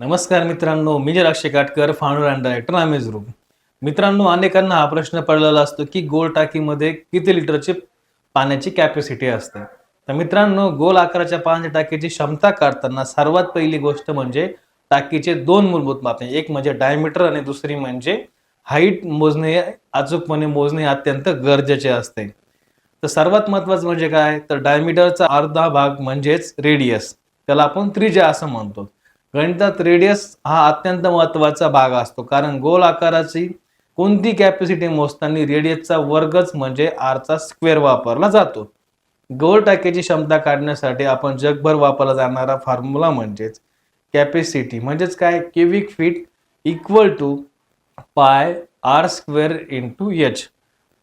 नमस्कार मित्रांनो मी Jay Akshay Katkar founder and director amaze room मित्रांनो अनेकांना हा प्रश्न पडलेला असतो की गोल टाकीमध्ये किती लिटरची पाण्याची कॅपॅसिटी असते? तर मित्रांनो गोल आकाराच्या पाण्याच्या टाकीची क्षमता काढताना सर्वात पहिली गोष्ट म्हणजे टाकीचे दोन मूलभूत मापने एक म्हणजे डायमीटर आणि दुसरी म्हणजे हाईट मोजणे अचूकपणे मोजणे अत्यंत गरजेचे असते. तर सर्वात महत्वाचं म्हणजे काय? तर डायमीटरचा अर्धा भाग म्हणजेच रेडियस त्याला आपण त्रिज्या असं म्हणतो. गणितात रेडियस हा अत्यंत महत्त्वाचा भाग असतो. कारण गोल आकाराची कोणती कॅपॅसिटी मोजताना रेडियसचा वर्गच म्हणजे आरचा स्क्वेअर वापरला जातो. गोल टाक्याची क्षमता काढण्यासाठी आपण जगभर वापरला जाणारा फॉर्म्युला म्हणजेच कॅपॅसिटी म्हणजेच काय? Cubic feet equal to pi r square into h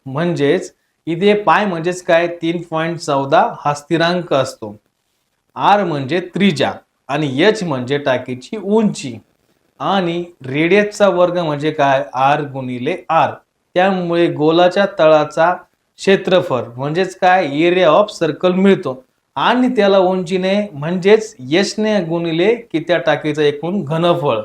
म्हणजेच इथे पाय म्हणजेच काय? तीन पॉईंट चौदा हा स्थिरांक असतो. आर म्हणजे त्रिजा आणि एच म्हणजे टाकीची उंची. आणि रेडियसचा वर्ग म्हणजे काय? आर गुणिले आर त्यामुळे गोलाच्या तळाचा क्षेत्रफळ म्हणजेच काय? एरिया ऑफ सर्कल मिळतो. आणि त्याला उंचीने म्हणजेच यशने गुणिले की त्या टाकीचं एकूण घनफळ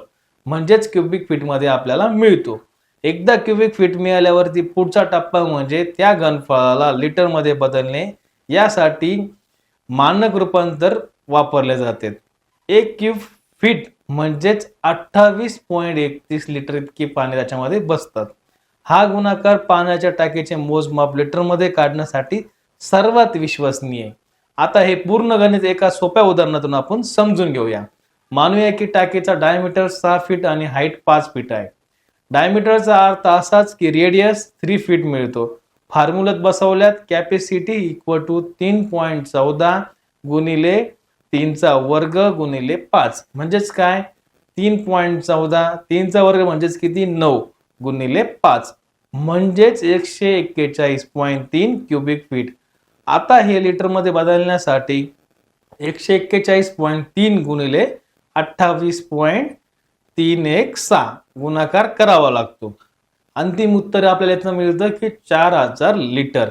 म्हणजेच क्युबिक फीटमध्ये आपल्याला मिळतो. एकदा क्युबिक फीट मिळाल्यावरती पुढचा टप्पा म्हणजे त्या घनफळाला लिटरमध्ये बदलणे यासाठी मानक रूपांतर वापरले जाते. एक क्यूब फीट म्हणजेच अठ्ठावीस पॉईंट एकतीस लिटर इतकी पाणी त्याच्यामध्ये बसतात. हा गुणाकार पाण्याच्या टाकीचे मोजमाप लिटरमध्ये काढण्यासाठी सर्वात विश्वसनीय आता हे पूर्ण गणित एका सोप्या उदाहरणातून आपण समजून घेऊया. मानूया की टाकीचा डायमीटर सहा फीट आणि हाईट पाच फीट आहे. डायमीटरचा अर्थ असाच की रेडियस थ्री फीट मिळतो. फॉर्म्युल्यात बसवल्यात कॅपॅसिटी इक्वल टू तीन पॉईंट चौदा गुणिले तीनचा वर्ग गुणिले पाच. म्हणजेच काय? तीन पॉईंट चौदा. तीनचा वर्ग म्हणजेच किती? नऊ. गुणिले पाच. म्हणजेच एकशे एक्केचाळीस पॉईंट तीन क्युबिक फीट. आता हे लिटरमध्ये बदलण्यासाठी एकशे एक्केचाळीस पॉईंट तीन गुणिले अठ्ठावीस पॉईंट तीन एक सहा. गुणाकार करावा लागतो. अंतिम उत्तर आपल्याला इथं मिळतं की चार हजार लिटर.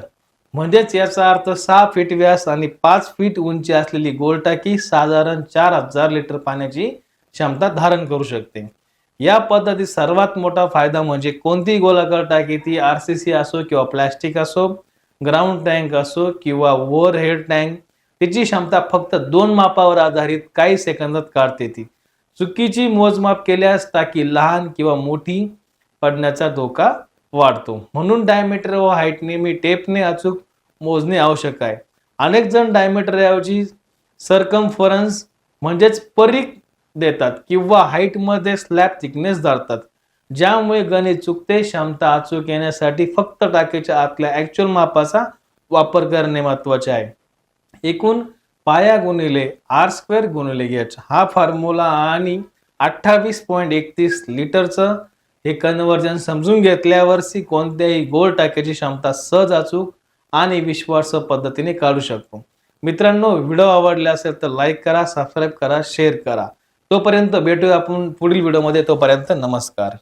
म्हणजेच याचा अर्थ सहा फीट व्यास आणि पाच फीट उंची असलेली गोलटाकी साधारण चार हजार लिटर पाण्याची क्षमता धारण करू शकते. या पद्धतीत सर्वात मोठा फायदा म्हणजे कोणतीही गोलाकार टाकी ती आर सी सी असो किंवा प्लॅस्टिक असो ग्राउंड टँक असो किंवा ओव्हर हेड टँक तिची क्षमता फक्त दोन मापावर आधारित काही सेकंदात काढते ती. चुकीची मोजमाप केल्यास टाकी लहान किंवा मोठी पडण्याचा धोका वाढतो. म्हणून डायमीटर व हाईट नेहमी टेपने अचूक मोजणे आवश्यक आहे. अनेक जण डायमीटरऐवजी सरकमफरन्स म्हणजेच परीख देतात किंवा हाईटमध्ये स्लॅब थिकनेस धरतात. ज्यामुळे गणित चुकते क्षमता अचूक येण्यासाठी फक्त टाकीच्या आतल्या ऍक्च्युअल मापाचा वापर करणे महत्त्वाचे आहे. एकूण पाया गुणिले आर स्क्वेअर गुणिले एच हा फॉर्म्युला आणि अठ्ठावीस पॉईंट एकतीस लिटरचं हे कन्वर्जन समजून घेतल्यावरची कोणत्याही गोल टाक्याची क्षमता सहज अचूक आणि विश्वास पद्धतीने काढू शकतो. मित्रांनो व्हिडिओ आवडला असेल तर लाईक करा सबस्क्राईब करा शेअर करा. तोपर्यंत भेटूया आपण पुढील व्हिडिओमध्ये. तोपर्यंत नमस्कार.